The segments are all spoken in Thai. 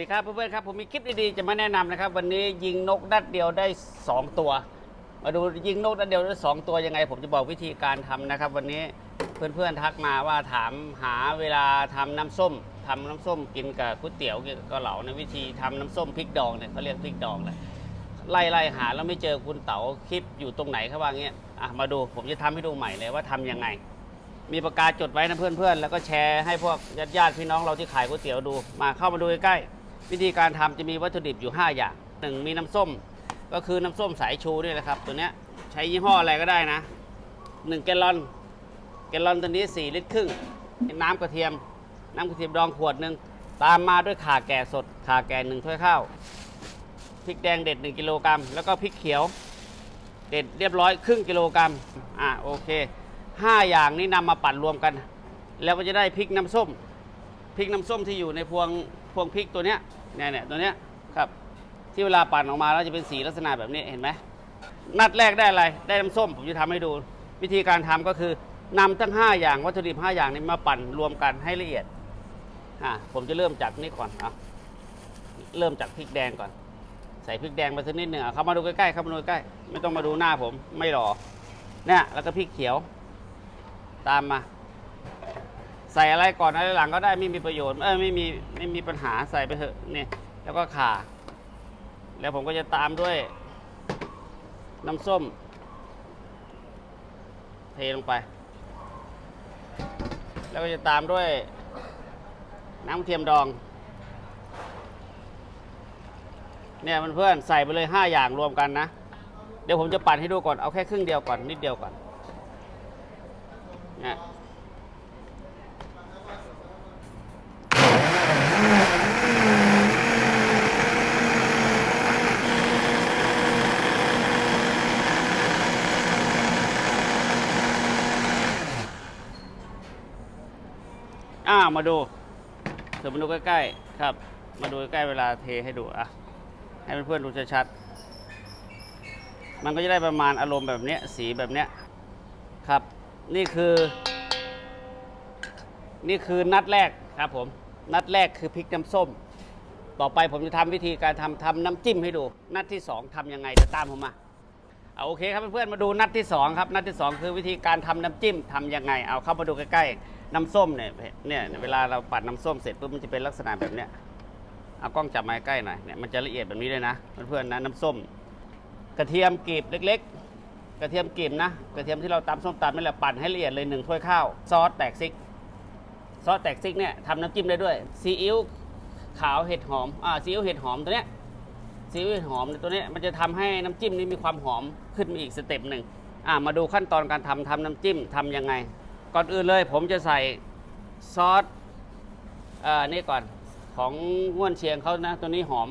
ดีครับเพื่อนๆครับผมมีคลิปดีๆจะมาแนะนำนะครับ วันนี้ยิงนกนัดเดียวได้ 2 ตัว มาดูยิงนกนัดเดียวได้ 2 ตัวยังไง ผมจะบอกวิธีการทำนะครับ วันนี้เพื่อนๆทักมาว่าถามหาเวลาทำน้ำส้มทำน้ำส้มกินกับก๋วยเตี๋ยวกินกับเกาเหลาในวิธีทำน้ำส้มพริกดองเนี่ยเขาเรียกพริกดองเลยไล่ไล่หาแล้วไม่เจอคุณเต๋าคลิปอยู่ตรงไหนเขาว่างี้อะมาดูผมจะทำให้ดูใหม่เลยว่าทำยังไง มีประกาศจดไว้นะเพื่อนๆแล้วก็แชร์ให้พวกญาติๆพี่น้องเราที่ขายก๋วยเตี๋ยวดูมาเข้ามาดูใกล้ๆ วิธีการทำจะมีวัตถุดิบอยู่ 5 อย่างหนึ่งมีน้ำส้ม ก็คือน้ำส้มสายชูนี่แหละครับ ตัวเนี้ยใช้ยี่ห้ออะไรก็ได้นะ 1 แกลลอน แกลลอนตัวนี้ 4 ลิตรครึ่ง น้ำกระเทียม น้ำกระเทียมดองขวดหนึ่งตามมาด้วยข่าแก่สดข่าแก่หนึ่งถ้วยข้าวพริกแดงเด็ด 1 กิโลกรัมแล้วก็พริกเขียว เด็ดเรียบร้อยครึ่งกิโลกรัมอะโอเคห้าอย่างนี้นำมาปั่นรวมกัน แล้วก็จะได้พริกน้ำส้ม ริกน้ำส้มที่อยู่ในพวงพวงพริกตัวเนี้ยเนี่ยเนี่ยตัวเนี้ยครับ ที่เวลาปั่นออกมาแล้วจะเป็นสีลักษณะแบบนี้เห็นไหมนัดแรกได้อะไรได้น้ำส้มผมจะทำให้ดู วิธีการทำก็คือนำทั้ง 5 อย่างวัตถุดิบ5อย่างนี้มาปั่นรวมกันให้ละเอียดอะผมจะเริ่มจากนี่ก่อนอะเริ่มจากพริกแดงก่อน ใส่พริกแดงไปสักนิดหนึ่งเข้ามาดูใกล้ๆเข้ามาดูใกล้ไม่ต้องมาดูหน้าผมไม่หรอเนี่ยแล้วก็พริกเขียว ตามมา ใส่อะไรก่อนอะไรหลังก็ได้ไม่มีประโยชน์เออไม่มีไม่มีปัญหาใส่ไปเถอะนี่แล้วก็ข่า แล้วผมก็จะตามด้วย น้ำส้ม เทลงไป แล้วก็จะตามด้วย น้ำเทียมดอง เนี่ยเพื่อนๆใส่ไปเลย 5 อย่างรวมกันนะ เดี๋ยวผมจะปั่นให้ดูก่อนเอาแค่ครึ่งเดียวก่อนนิดเดียวก่อนเนี่ย อ้ามาดูเดี๋ยวมาดูใกล้ๆครับ มาดูใกล้เวลาเทให้ดูอะให้เพื่อนๆดูชัดๆมันก็จะได้ประมาณอารมณ์แบบเนี้ยสีแบบเนี้ยครับ นี่คือ นี่คือนัดแรกครับผม นัดแรกคือพริกน้ำส้ม ต่อไปผมจะทำวิธีการทำทำน้ำจิ้มให้ดู นัดที่2ทำยังไงเดี๋ยวตามผมมาเอาโอเคครับเพื่อนๆมาดูนัดที่2ครับ นัดที่2คือวิธีการทำน้ำจิ้มทำยังไง เอาเข้ามาดูใกล้ๆ น้ำส้มเนี่ยเนี่ยเวลาเราปั่นน้ำส้มเสร็จปุ๊บมันจะเป็นลักษณะแบบเนี้ยเอากล้องจับมาใกล้หน่อยเนี่ยมันจะละเอียดแบบนี้เลยนะเพื่อนๆนะน้ำส้ม กระเทียมกรีบเล็ก ๆ กระเทียมกรีบนะกระเทียมที่เราตำส้มตำนี่แหละปั่นให้ละเอียดเลยหนึ่งถ้วยข้าวซอสแตกซิกซอสแตกซิกเนี่ยทำน้ำจิ้มได้ด้วยซีอิ๊วขาวเห็ดหอมอ่าซีอิ๊วเห็ดหอมตัวเนี้ยซีอิ๊วเห็ดหอมตัวเนี้ยมันจะทำให้น้ำจิ้มนี้มีความหอมขึ้นมาอีกสเต็ปหนึ่งอ่ามาดูขั้นตอนการทำทำน้ำจิ้มทำยังไง ก่อนอื่นเลยผมจะใส่ซอสเอ่อนี่ก่อนของห้วนเชียงเขานะตัวนี้หอม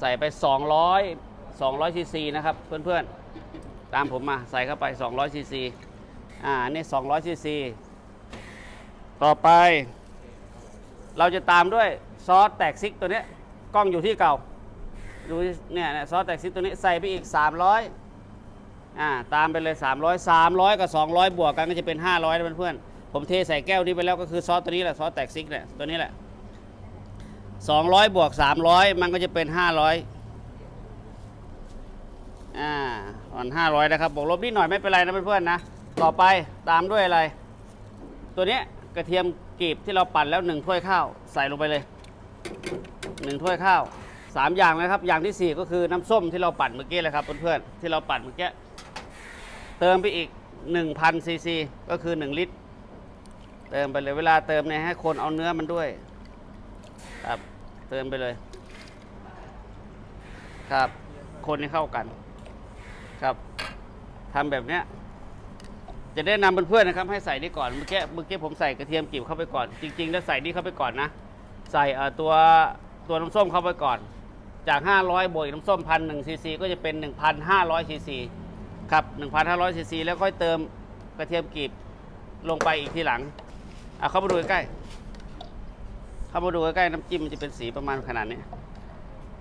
ใส่ไป 200 200ซีซีนะครับเพื่อนๆ ตามผมมาใส่เข้าไป 200ซีซีอ่านี่ 200ซีซีต่อไป เราจะตามด้วยซอสแตกซิกตัวนี้กล้องอยู่ที่เก่าดูเนี่ยเนี่ยซอสแตกซิกตัวนี้ใส่ไปอีก 300 อ่าตามไปเลย 300 300 กับ 200 บวกกันก็จะเป็น 500นะเพื่อนๆผมเทใส่แก้วนี้ไปแล้วก็คือซอสตัวนี้แหละซอสแตกซิกเนี่ยตัวนี้แหละ 200 บวก 300 มันก็จะเป็น 500อ่าอ่อน500 นะครับบวกลบนิดหน่อยไม่เป็นไรนะเพื่อนๆนะต่อไปตามด้วยอะไร ตัวนี้กระเทียมกรีบที่เราปั่นแล้ว 1 ถ้วยข้าวใส่ลงไปเลย 1 ถ้วยข้าว 3 อย่างนะครับ อย่างทีสี่4 ก็คือน้ำส้มที่เราปั่นเมื่อกี้เลยครับเพื่อนๆที่เราปั่นเมื่อกี้ เติมไปอีก 1,000ซีซีก็คือ 1 ลิตร เติมไปเลยเวลาเติมเนี่ยให้คนเอาเนื้อมันด้วย ครับเติมไปเลย ครับ คนให้เข้ากัน ครับทำแบบเนี้ยจะแนะนำเพื่อนๆนะครับ ให้ใส่นี่ก่อนเมื่อกี้เมื่อกี้ผมใส่กระเทียมกลีบเข้าไปก่อน จริง ๆ แล้วใส่นี่เข้าไปก่อนนะ ใส่เอ่อตัวตัวน้ำส้มเข้าไปก่อน จาก 500บวกอีกน้ำส้มพันหนึ่งซีซีก็จะเป็น 1,500ซีซี ครับ1,500ซีซีแล้วค่อยเติมกระเทียมกลีบลงไปอีกทีหลังเอาเข้ามาดูใกล้ๆเข้ามาดูใกล้ๆน้ำจิ้มมันจะเป็นสีประมาณขนาดนี้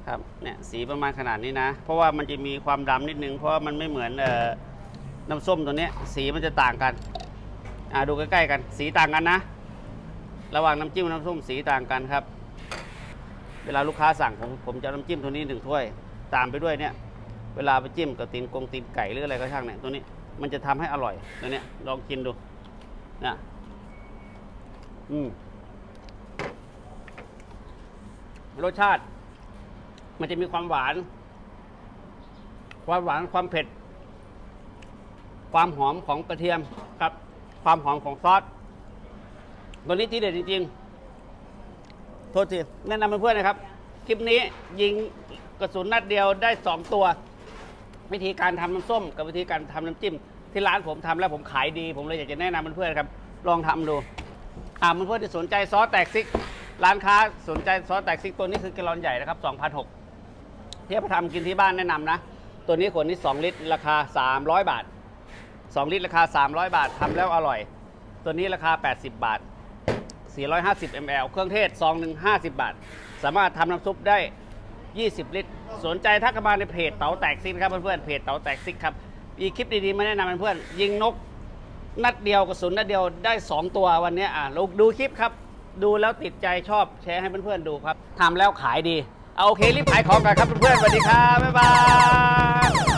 ครับเนี่ยสีประมาณขนาดนี้นะ เพราะว่ามันจะมีความดำนิดนึงเพราะว่ามันไม่เหมือนเอ่อน้ำส้มตัวนี้สีมันจะต่างกันอ่าดูใกล้ๆกัน สีต่างกันนะ ระหว่างน้ำจิ้มกับน้ำส้มสีต่างกันครับ เวลาลูกค้าสั่งผมผมจะน้ำจิ้มตัวนี้หนึ่งถ้วย ตามไปด้วยเนี่ย เวลาไปจิ้มกับตีนกงตีนไก่หรืออะไรก็ช่างเนี่ยตัวนี้มันจะทำให้อร่อยตัวเนี้ยลองกินดูนะอืมรสชาติ มันจะมีความหวาน ความหวานความเผ็ด ความหอมของกระเทียมกับ ความหอมของซอสตัวนี้ที่เด็ดจริง ๆ โทษทีแนะนำเพื่อนๆนะครับ คลิปนี้ยิงกระสุนนัดเดียวได้2ตัว วิธีการทำน้ำส้มกับวิธีการทำน้ำจิ้ม ที่ร้านผมทำแล้วผมขายดี ผมเลยอยากจะแนะนำเพื่อนๆครับ ลองทำดูอ่าเพื่อนๆที่สนใจซอสแตกซิก ร้านค้าสนใจซอสแตกซิกตัวนี้คือแกลลอนใหญ่นะครับ2,006เทียบไปทำกินที่บ้านแนะนำนะ ตัวนี้ขวดนี้ 2 ลิตรราคา 300 บาท 2 ลิตรราคา 300 บาททำแล้วอร่อย ตัวนี้ราคา 80 บาท 450 ml เครื่องเทศซองหนึ่ง50 บาท สามารถทำน้ำซุปได้ 20 ลิตร สนใจทักกันมาในเพจเต๋าแตกซิกครับเพื่อนๆเพจเต๋าแตกซิกครับมีคลิปดีๆมาแนะนำเพื่อนๆยิงนกนัดเดียวกระสุนนัดเดียวได้ 2 ตัววันนี้อะเราดูคลิปครับ ดูแล้วติดใจชอบแชร์ให้เพื่อนๆดูครับทำแล้วขายดีเอาโอเครีบขายของกันครับเพื่อนๆสวัสดีครับบ๊ายบาย